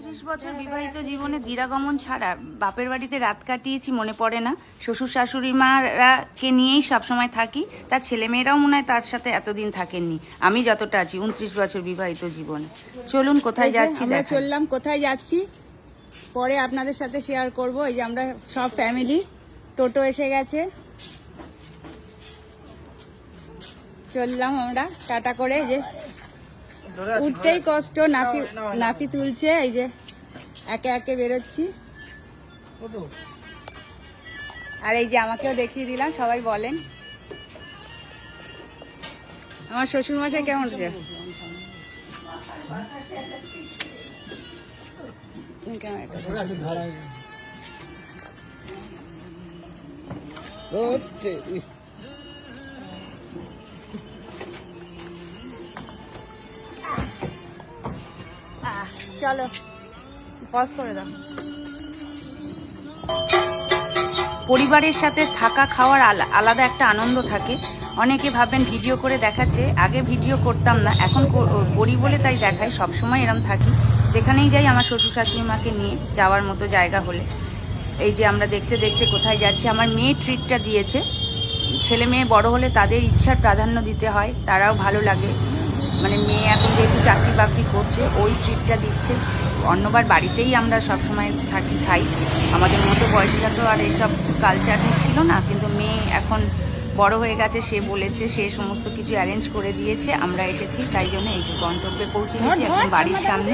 ত্রিশ বছর বিবাহিত জীবনে দিরাগমন ছাড়া বাপের বাড়িতে রাত কাটিয়েছি মনে পড়ে না। শ্বশুর শাশুড়ি মারাকে নিয়েই সবসময় থাকি। তার ছেলেমেয়েরাও মনে হয় তার সাথে এতদিন থাকেননি। আমি যতটা আছি উনত্রিশ বছর বিবাহিত জীবনে। চলুন কোথায় যাচ্ছি আমরা চললাম কোথায় যাচ্ছি? পরে আপনাদের সাথে শেয়ার করব। এই যে আমরা সব ফ্যামিলি টোটো এসে গেছে। চললাম আমরা টাটা করে যে উঠতেই কষ্ট নাতি নাতি তুলছে এই যে একে একে বেরোচ্ছি। আর এই যে আমাকেও দেখিয়ে দিলাম সবাই বলেন। আমার শ্বশুর মশাই কেমন আছে? ক্যামেরাটা চলো পজ করে দাও। পরিবারের সাথে থাকা খাওয়ার আলা- আলাদা একটা আনন্দ থাকে। অনেকে ভাবেন ভিডিও করে দেখাচ্ছে, আগে ভিডিও করতাম না, এখন কর- বলে তাই দেখাই, সবসময় এরম থাকি। যেখানেই যাই আমার শ্বশুর শাশুড়ি মাকে নিয়ে যাওয়ার মতো জায়গা হলে। এই যে আমরা দেখতে দেখতে কোথায় যাচ্ছি, আমার মেয়ে ট্রিটটা দিয়েছে। ছেলে মেয়ে বড় হলে তাদের ইচ্ছার প্রাধান্য দিতে হয়, তারাও ভালো লাগে। মানে মেয়ে এখন যেহেতু চাকরি বাকরি করছে ওই ট্রিপটা দিচ্ছে। অন্যবার বাড়িতেই আমরা সব সময় থাকি খাই। আমাদের মতো বয়সীরা তো আর এসব কালচার ছিল না কিন্তু মেয়ে এখন বড় হয়ে গেছে সে বলেছে সে সমস্ত কিছু অ্যারেঞ্জ করে দিয়েছে আমরা এসেছি তাই জন্য এই যে গন্তব্যে পৌঁছে গেছি এখন বাড়ির সামনে।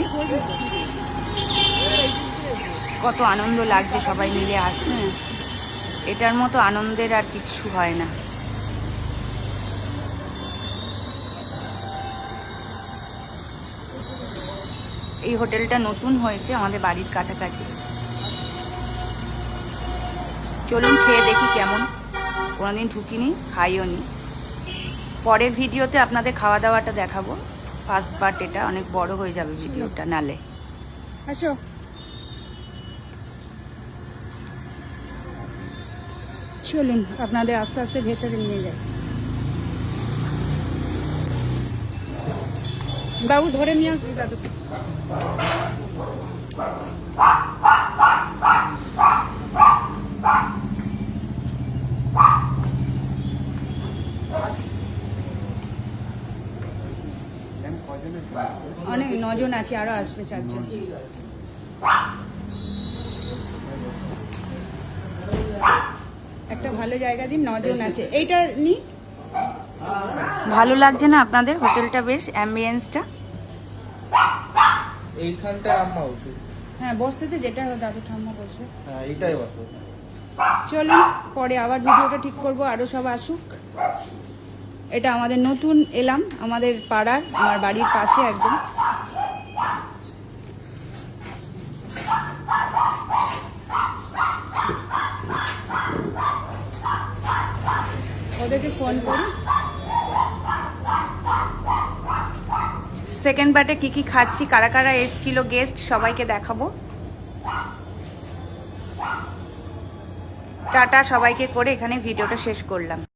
কত আনন্দ লাগছে সবাই মিলে আসছে। এটার মতো আনন্দের আর কিছু হয় না। এই হোটেলটা নতুন হয়েছে, আমাদের বাড়ির কাছাকাছি। চলুন খেয়ে দেখি কেমন। কোনোদিন ঢুকিনি, খাইও নি। পরের ভিডিওতে আপনাদের খাওয়া দাওয়াটা দেখাবো। ফার্স্ট পার্ট এটা, অনেক বড় হয়ে যাবে ভিডিওটা নালে। আসো। চলুন, আপনাদের আস্তে আস্তে ভেতরে নিয়ে যাই। বাবু, ধরে নিয়ে আসুন দাদুকে অনেক নজন আছে, আরও আসবে চারজন। একটা ভালো জায়গা দিন, নজন আছে। এইটা নি? ভালো লাগছে না আপনাদের? হোটেলটা বেশ অ্যাম্বিয়েন্সটা এইখানটা আম্মা ওষুধ হ্যাঁ বসতে যেটা দাদু ঠাম্মা বসবে হ্যাঁ এইটাই বসো। চলুন পরে আবার ভিডিওটা ঠিক করব আরও সব আসুক। এটা আমাদের নতুন এলাম আমাদের পাড়ার আমার বাড়ির পাশে একদম। ওদেরকে ফোন করি সেকেন্ড বাটে কি কি খাচ্ছি, কারা কারা এসছিল গেস্ট সবাইকে দেখাবো। টাটা সবাইকে করে এখানে ভিডিওটা শেষ করলাম।